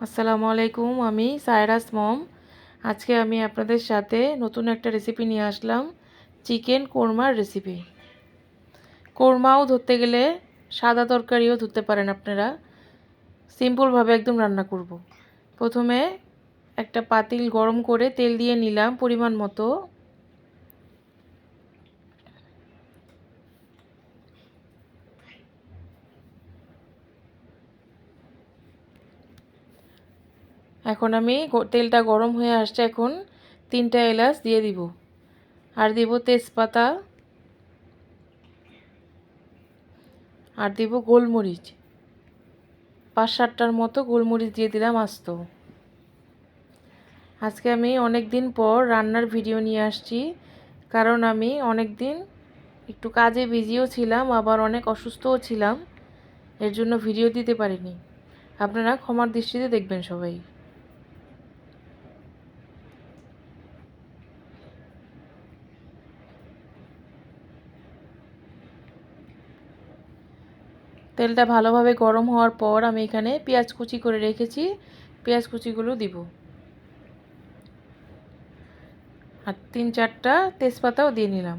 আসসালামু আলাইকুম, আমি সায়রাস মম। আজকে আমি আপনাদের সাথে নতুন একটা রেসিপি নিয়ে আসলাম, চিকেন কোরমার রেসিপি কোরমাও ধরতে গেলে সাদা তরকারিও ধরতে পারেন আপনারা। সিম্পলভাবে একদম রান্না করব। প্রথমে একটা পাতিল গরম করে তেল দিয়ে নিলাম পরিমাণ মতো। এখন আমি তেলটা গরম হয়ে আসছে, এখন তিনটা এলাচ দিয়ে দিব। আর দিব তেজপাতা আর দিব গোলমরিচ। পাঁচ সাতটার মতো গোলমরিচ দিয়ে দিলাম আস্ত। আজকে আমি অনেক দিন পর রান্নার ভিডিও নিয়ে আসছি, কারণ আমি অনেক দিন একটু কাজে বিজিও ছিলাম, আবার অনেক অসুস্থও ছিলাম, এর জন্য ভিডিও দিতে পারিনি। আপনারা ক্ষমার দৃষ্টিতে দেখবেন সবাই। তেলটা ভালোভাবে গরম হওয়ার পর আমি এখানে পেঁয়াজ কুচি করে রেখেছি। পেঁয়াজ কুচিগুলো দিব। আর তিন চারটা তেজপাতাও দিয়ে নিলাম।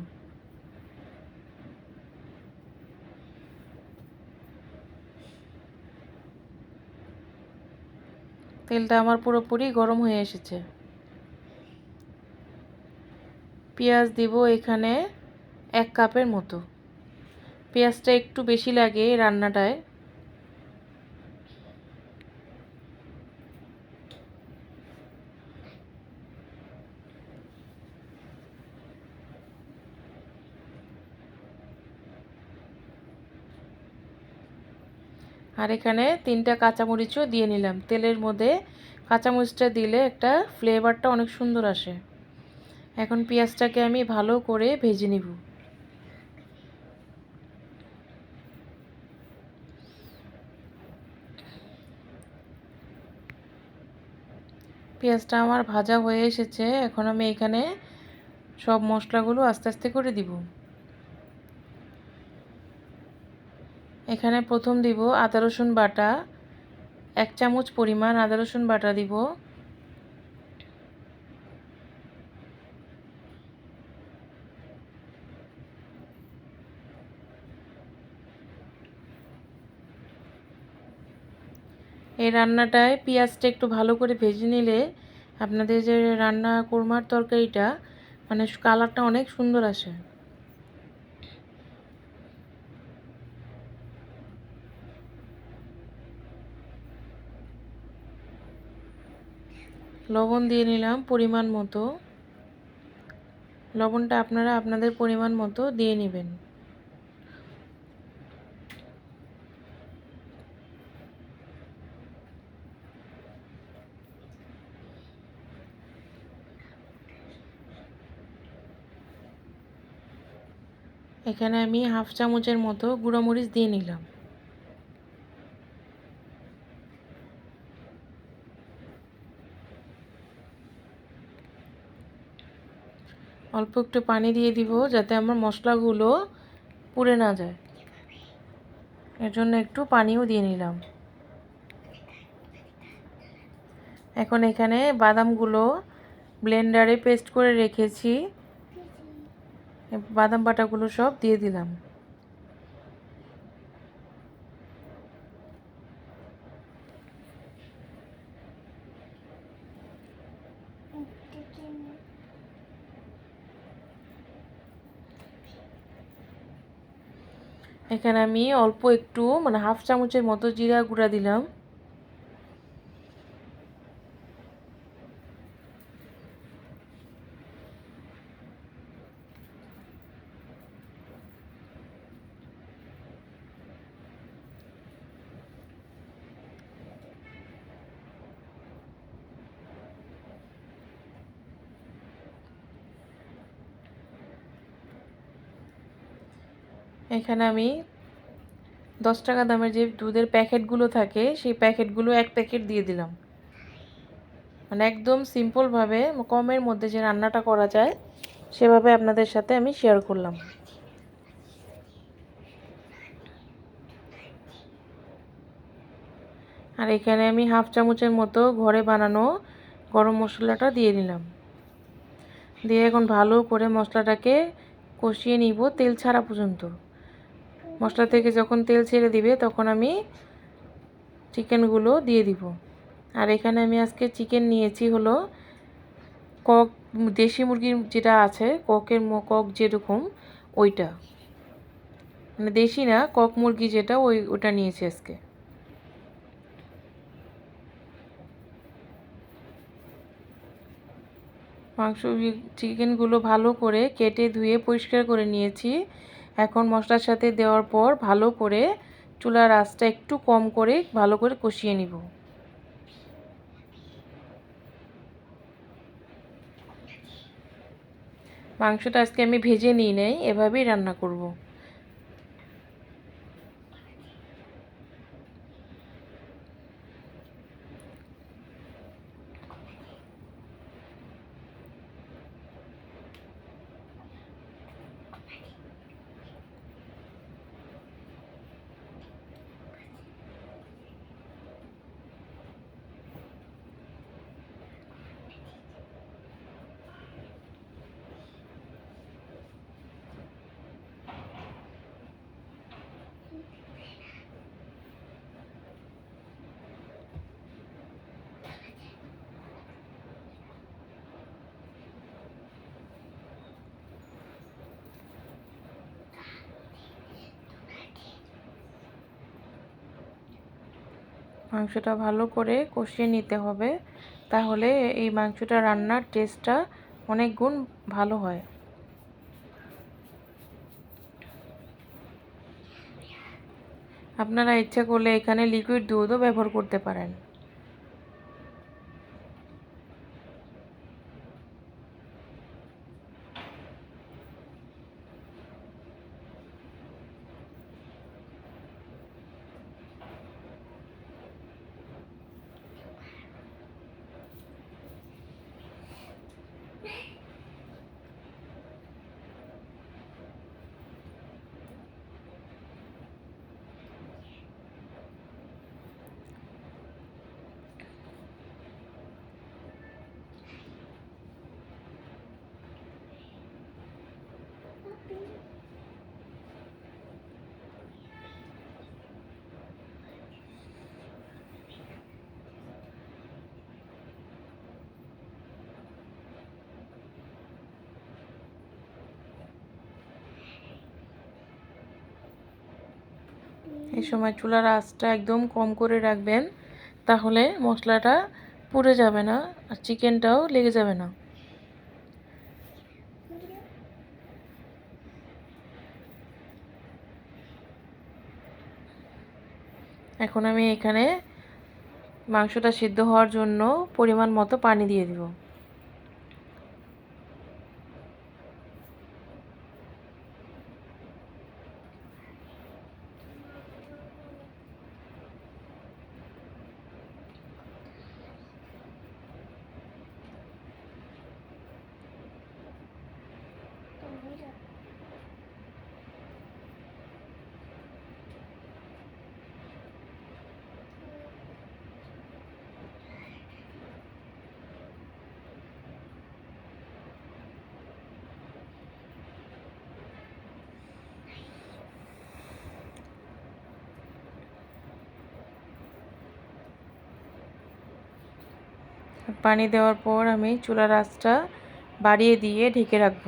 তেলটা আমার পুরোপুরি গরম হয়ে এসেছে। পেঁয়াজ দিব এখানে এক কাপের মতো। পেঁয়াজটা একটু বেশি লাগে রান্নাটায়। আর এখানে তিনটা কাঁচামরিচও দিয়ে নিলাম। তেলের মধ্যে কাঁচামরিচটা দিলে একটা ফ্লেভারটা অনেক সুন্দর আসে। এখন পেঁয়াজটাকে আমি ভালো করে ভেজে নিব। পেঁয়াজটা আমার ভাজা হয়ে এসেছে, এখন আমি এখানে সব মশলাগুলো আস্তে আস্তে করে দিব। এখানে প্রথম দিব আদা রসুন বাটা, এক চামচ পরিমাণ আদা রসুন বাটা দিব। এই রান্নাটায় পেঁয়াজটা একটু ভালো করে ভেজে নিলে আপনাদের যে রান্না কোরমার তরকারিটা মানে কালারটা অনেক সুন্দর আসে। লবণ দিয়ে নিলাম পরিমাণ মতো। লবণটা আপনারা আপনাদের পরিমাণ মতো দিয়ে নেবেন। এখানে আমি হাফ চামচের মতো গুঁড়ো মরিচ দিয়ে নিলাম। অল্প একটু পানি দিয়ে দিব যাতে আমার মশলাগুলো পুড়ে না যায়। এর জন্য একটু পানিও দিয়ে নিলাম। এখন এখানে বাদামগুলো ব্লেন্ডারে পেস্ট করে রেখেছি। বাদাম বাটাগুলো সব দিয়ে দিলাম। এখানে আমি অল্প একটু মানে হাফ চামচের মতো জিরা গুঁড়া দিলাম। এখানে আমি দশ টাকা দামের যে দুধের প্যাকেটগুলো থাকে, সেই প্যাকেটগুলো এক প্যাকেট দিয়ে দিলাম। মানে একদম সিম্পলভাবে কমের মধ্যে যে রান্নাটা করা যায়, সেভাবে আপনাদের সাথে আমি শেয়ার করলাম। আর এখানে আমি হাফ চামচের মতো ঘরে বানানো গরম মশলাটা দিয়ে নিলাম দিয়ে এখন ভালো করে মশলাটাকে কষিয়ে নিব তেল ছাড়া পর্যন্ত। মশলা থেকে যখন তেল ছেড়ে দিবে, তখন আমি চিকেনগুলো দিয়ে দিব। আর এখানে আমি আজকে চিকেন নিয়েছি হলো কক, দেশি মুরগির যেটা আছে, ককের কক যেরকম, ওইটা। মানে দেশি না, কক মুরগি যেটা, ওই, ওটা নিয়েছি আজকে। মাংস, চিকেনগুলো ভালো করে কেটে ধুয়ে পরিষ্কার করে নিয়েছি। এখন মশলার সাথে দেওয়ার পর ভালো করে চুলার আঁচটা একটু কম করে ভালো করে কষিয়ে নিব। মাংসটা আজকে আমি ভেজে নিই নেই, এভাবেই রান্না করব। মাংসটা ভালো করে কষিয়ে নিতে হবে। তাহলে এই মাংসটা রান্নার টেস্টটা অনেক গুণ ভালো হয়। আপনারা ইচ্ছা করলে এখানে লিকুইড দুধও ব্যবহার করতে পারেন। এই সময় চুলার আঁচটা একদম কম করে রাখবেন, তাহলে মশলাটা পুড়ে যাবে না আর চিকেনটাও লেগে যাবে না। এখন আমি এখানে মাংসটা সিদ্ধ হওয়ার জন্য পরিমাণ মতো পানি দিয়ে দিব। পানি দেওয়ার পর আমি চুলার আঁচটা বাড়িয়ে দিয়ে ঢেকে রাখব।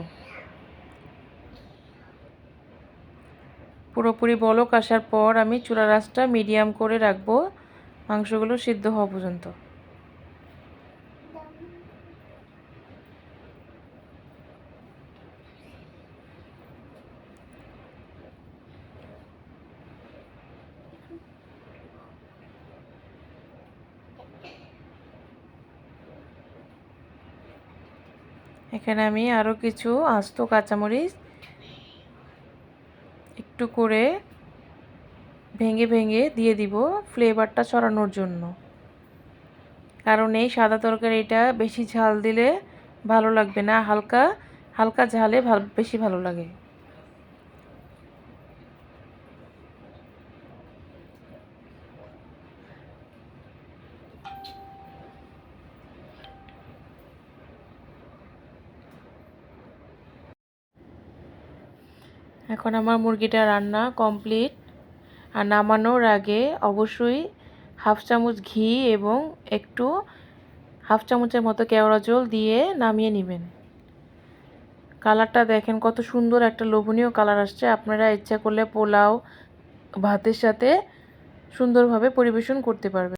পুরোপুরি বলক আসার পর আমি চুলার আঁচটা মিডিয়াম করে রাখব। মাংসগুলো সিদ্ধ হওয়া পর্যন্ত। এখানে আমি আরও কিছু আস্ত কাঁচামরিচ একটু করে ভেঙে ভেঙে দিয়ে দিব ফ্লেভারটা ছড়ানোর জন্য। কারণ এই সাদা তরকারিটা বেশি ঝাল দিলে ভালো লাগবে না, হালকা হালকা ঝালে বেশি ভালো লাগে। এখন আমার মুরগিটা রান্না কমপ্লিট। আর নামানোর আগে অবশ্যই হাফ চামচ ঘি এবং একটু হাফ চামচের মতো কেওড়া জল দিয়ে নামিয়ে নেবেন। কালারটা দেখেন কত সুন্দর একটা লোভনীয় কালার আসছে। আপনারা ইচ্ছা করলে পোলাও, ভাতের সাথে সুন্দরভাবে পরিবেশন করতে পারবেন।